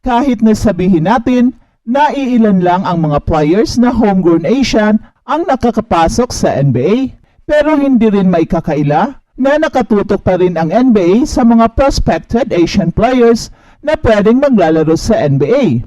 Kahit na sabihin natin na iilan lang ang mga players na homegrown Asian ang nakakapasok sa NBA, pero hindi rin maikakaila na nakatutok pa rin ang NBA sa mga prospected Asian players na pwedeng maglalaro sa NBA.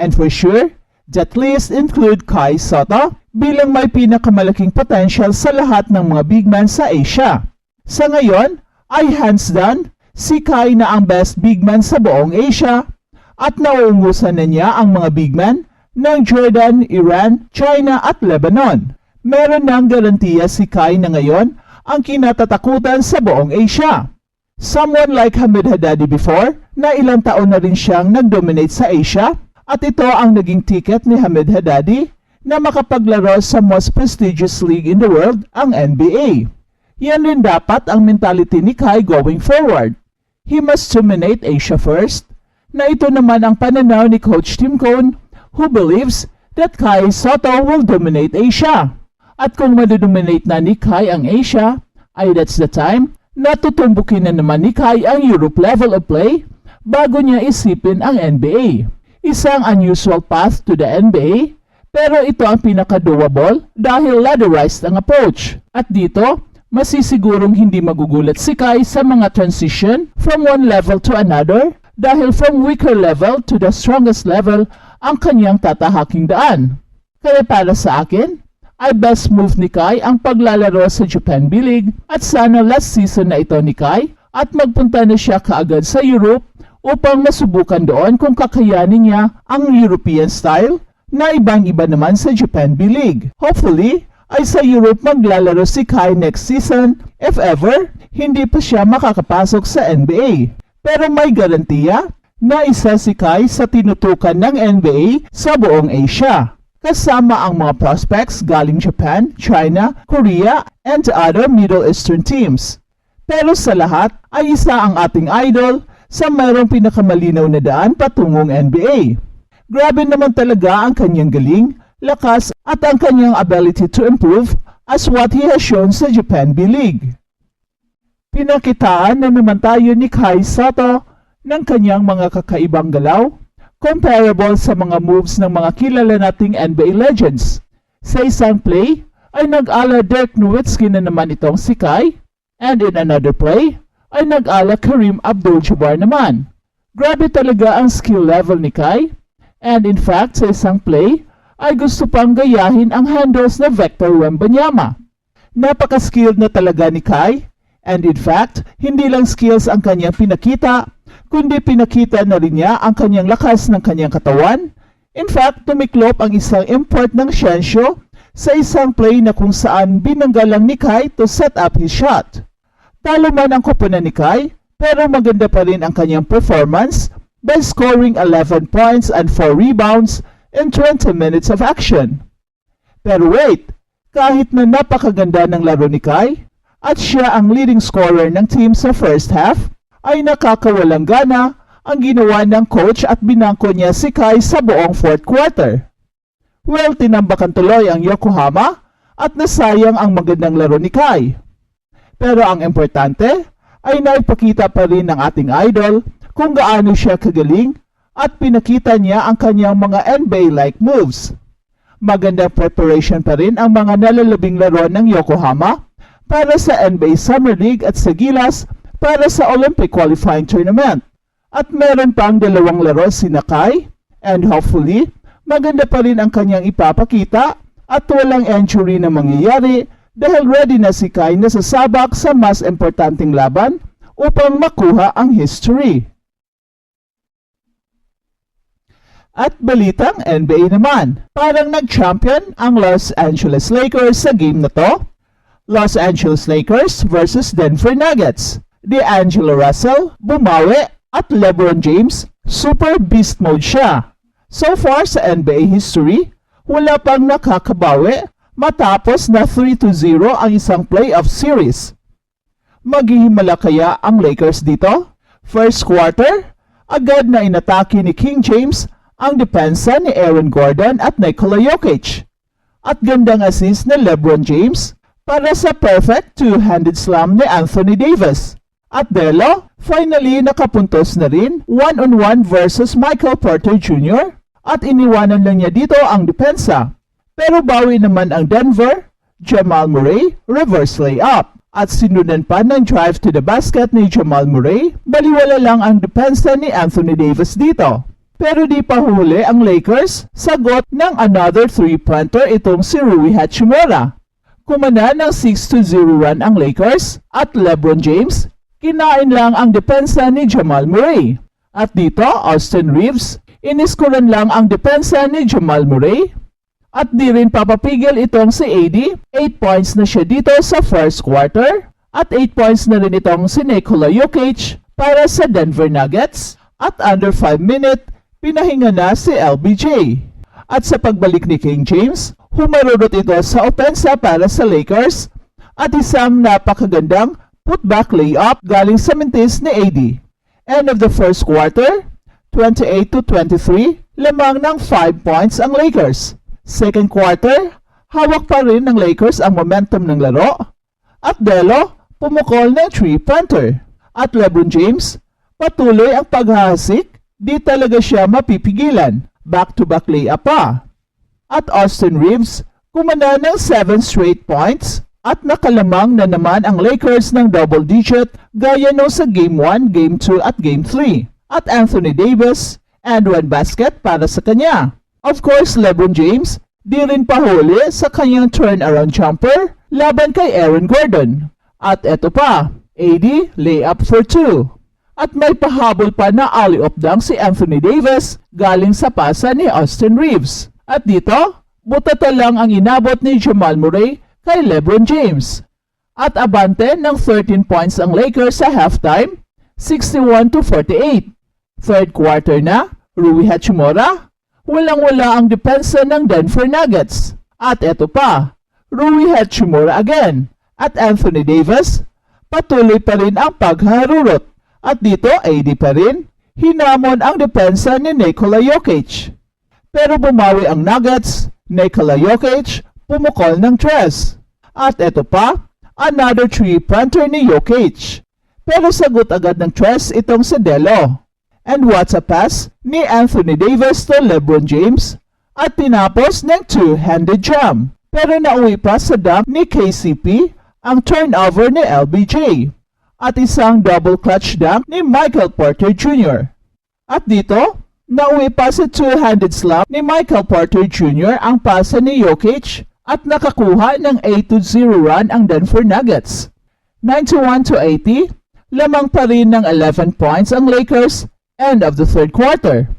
And for sure, that list include Kai Soto bilang may pinakamalaking potential sa lahat ng mga big man sa Asia. Sa ngayon, ay hands down, si Kai na ang best big man sa buong Asia at nauungusan na niya ang mga big man ng Jordan, Iran, China at Lebanon. Meron ng garantiya si Kai na ngayon ang kinatatakutan sa buong Asia. Someone like Hamid Haddadi before na ilang taon na rin siyang nag-dominate sa Asia at ito ang naging ticket ni Hamid Haddadi na makapaglaro sa most prestigious league in the world, ang NBA. Yan rin dapat ang mentality ni Kai going forward. He must dominate Asia first, na ito naman ang pananaw ni Coach Tim Cone who believes that Kai Soto will dominate Asia. At kung madodominate na ni Kai ang Asia, ay that's the time na tutumbukin na naman ni Kai ang Europe level of play bago niya isipin ang NBA. Isang unusual path to the NBA, pero ito ang pinaka-doable dahil ladderized ang approach. At dito, masisigurong hindi magugulat si Kai sa mga transition from one level to another dahil from weaker level to the strongest level ang kanyang tatahaking daan. Kaya para sa akin, ay best move ni Kai ang paglalaro sa Japan B-League at sana last season na ito ni Kai at magpunta na siya kaagad sa Europe upang masubukan doon kung kakayanin niya ang European style na ibang-iba naman sa Japan B-League. Hopefully, ay sa Europe maglalaro si Kai next season if ever hindi pa siya makakapasok sa NBA. Pero may garantiya na isa si Kai sa tinutukan ng NBA sa buong Asia kasama ang mga prospects galing Japan, China, Korea, and other Middle Eastern teams. Pero sa lahat ay isa ang ating idol sa mayroong pinakamalinaw na daan patungong NBA. Grabe naman talaga ang kanyang galing, lakas at ang kanyang ability to improve as what he has shown sa Japan B-League. Pinakitaan na naman tayo ni Kai Sato ng kanyang mga kakaibang galaw comparable sa mga moves ng mga kilala nating NBA legends. Sa isang play, ay nag-ala Dirk Nowitzki na naman itong si Kai, and in another play, ay nag-ala Kareem Abdul-Jabbar naman. Grabe talaga ang skill level ni Kai, and in fact sa isang play, ay gusto pang gayahin ang handles na Vector Wembanyama. Napaka-skilled na talaga ni Kai, and in fact, hindi lang skills ang kanyang pinakita, kundi pinakita na rin niya ang kanyang lakas ng kanyang katawan. In fact, tumiklop ang isang import ng Shensho sa isang play na kung saan binanggalang ni Kai to set up his shot. Talo man ang koponan ni Kai, pero maganda pa rin ang kanyang performance by scoring 11 points and 4 rebounds in 20 minutes of action. Pero wait, kahit na napakaganda ng laro ni Kai, at siya ang leading scorer ng team sa first half, ay nakakawalang gana ang ginawa ng coach at binangko niya si Kai sa buong fourth quarter. Well, tinambakan tuloy ang Yokohama at nasayang ang magandang laro ni Kai. Pero ang importante ay naipakita pa rin ng ating idol kung gaano siya kagaling at pinakita niya ang kanyang mga NBA-like moves. Magandang preparation pa rin ang mga nalalabing laro ng Yokohama para sa NBA Summer League at sa Gilas para sa Olympic qualifying tournament. At meron pang dalawang laro si Nakai and hopefully maganda pa rin ang kanyang ipapakita at walang injury na mangyayari dahil ready na si Kai na sasabak sa mas importanteng laban upang makuha ang history. At balitang NBA naman, parang nag-champion ang Los Angeles Lakers sa game na to. Los Angeles Lakers versus Denver Nuggets. D'Angelo Russell, bumawi at LeBron James, super beast mode siya. So far sa NBA history, wala pang nakakabawi matapos na 3-0 ang isang playoff series. Maghihimala kaya ang Lakers dito? First quarter, agad na inatake ni King James ang depensa ni Aaron Gordon at Nikola Jokic. At gandang assist ni LeBron James para sa perfect two-handed slam ni Anthony Davis. At Delo, finally nakapuntos na rin one-on-one versus Michael Porter Jr. at iniwanan lang niya dito ang depensa. Pero bawi naman ang Denver, Jamal Murray, reverse layup. At sinundan pa ng drive to the basket ni Jamal Murray, baliwala lang ang depensa ni Anthony Davis dito. Pero di pa huli ang Lakers, sagot ng another three-pointer itong si Rui Hachimura. Kumana ng 6-0 run ang Lakers at LeBron James, kinain lang ang depensa ni Jamal Murray. At dito, Austin Reeves, iniskuran lang ang depensa ni Jamal Murray. At di rin papapigil itong si AD, 8 points na siya dito sa first quarter. At 8 points na rin itong si Nikola Jokic para sa Denver Nuggets. At under 5 minute, pinahinga na si LBJ. At sa pagbalik ni King James, humarurot ito sa opensa para sa Lakers at isang napakagandang putback layup galing sa mintis ni AD. End of the first quarter, 28 to 23, lamang ng 5 points ang Lakers. Second quarter, hawak pa rin ng Lakers ang momentum ng laro. At Delo, pumukol ng 3-pointer. At LeBron James, patuloy ang paghahasik, di talaga siya mapipigilan. Back-to-back layup pa. At Austin Reeves, kumana ng 7 straight points at nakalamang na naman ang Lakers ng double digit gaya no sa Game 1, Game 2 at Game 3. At Anthony Davis, and one basket para sa kanya. Of course, LeBron James, di rin pahuli sa kanyang turnaround jumper laban kay Aaron Gordon. At eto pa, AD layup for 2. At may pahabol pa na alley-oop dunk si Anthony Davis galing sa pasa ni Austin Reeves. At dito, butata lang ang inabot ni Jamal Murray kay LeBron James. At abante ng 13 points ang Lakers sa halftime, 61 to 48. Third quarter na, Rui Hachimura, walang-wala ang depensa ng Denver Nuggets. At eto pa, Rui Hachimura again. At Anthony Davis, patuloy pa rin ang pagharurot. At dito, AD pa rin, hinamon ang depensa ni Nikola Jokic. Pero bumawi ang Nuggets, Nikola Jokic, pumukol ng tres. At eto pa, another three-pointer ni Jokic. Pero sagot agad ng tres itong si Delo. And what's a pass ni Anthony Davis to LeBron James? At tinapos ng two-handed jam. Pero nauwi pa sa dunk ni KCP ang turnover ni LBJ. At isang double clutch dunk ni Michael Porter Jr. At dito, nauwi pa sa two-handed slam ni Michael Porter Jr. ang pasa ni Jokic at nakakuha ng 8-0 run ang Denver Nuggets. 91 to 80, lamang pa rin ng 11 points ang Lakers end of the third quarter.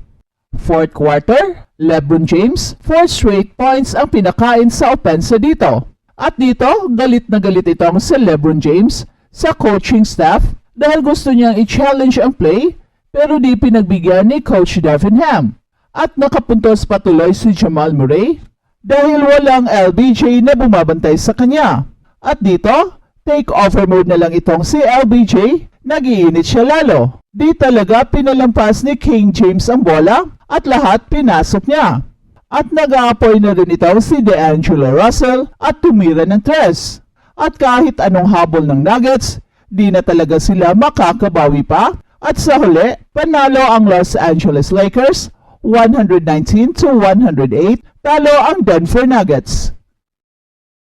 Fourth quarter, LeBron James, 4 straight points ang pinakain sa opensa dito. At dito, galit na galit itong si LeBron James sa coaching staff dahil gusto niyang i-challenge ang play pero di pinagbigyan ni Coach Devinham. At nakapuntos patuloy si Jamal Murray dahil walang LBJ na bumabantay sa kanya. At dito, take over mode na lang itong si LBJ, nagiinit siya lalo. Di talaga pinalampas ni King James ang bola at lahat pinasok niya. At nag-aapoy na rin ito si DeAngelo Russell at tumira ng tres. At kahit anong habol ng Nuggets, di na talaga sila makakabawi pa. At sa huli, panalo ang Los Angeles Lakers 119 to 108, talo ang Denver Nuggets.